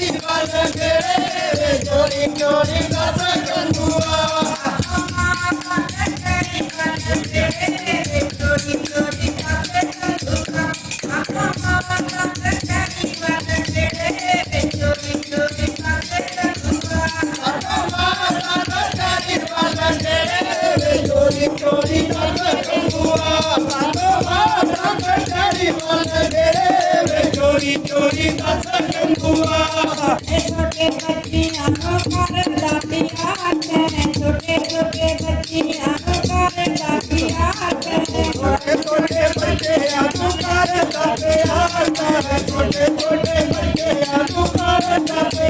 ਵੇਚੀ ਕਰ ਲੰਗੜੇ ਵੇ ਜੋੜੀ ਕਿਉਂ ਨਹੀਂ ਕਰ ਸਕੂਆ चोरी चोरी का सनम हुआ। छोटे बच्चियाँ को कारण दादिया छोटे छोटे बच्चियाँ को कारण दादिया छोटे छोटे बच्चियाँ को कारण दादिया छोटे छोटे बच्चियाँ को कारण दादिया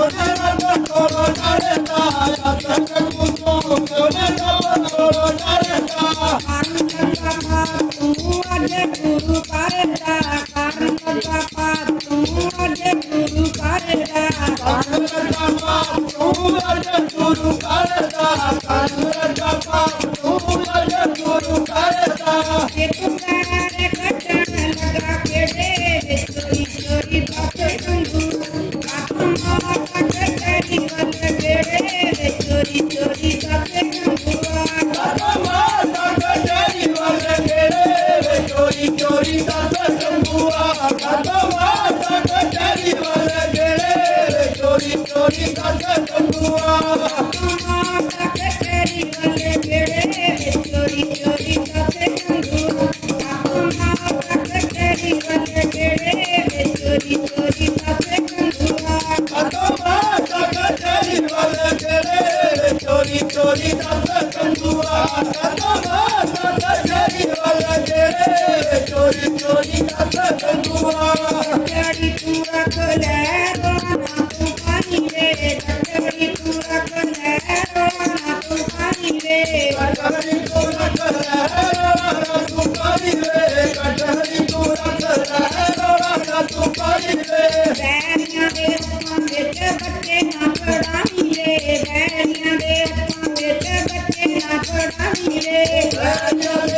Oh, Rajani, Rajani.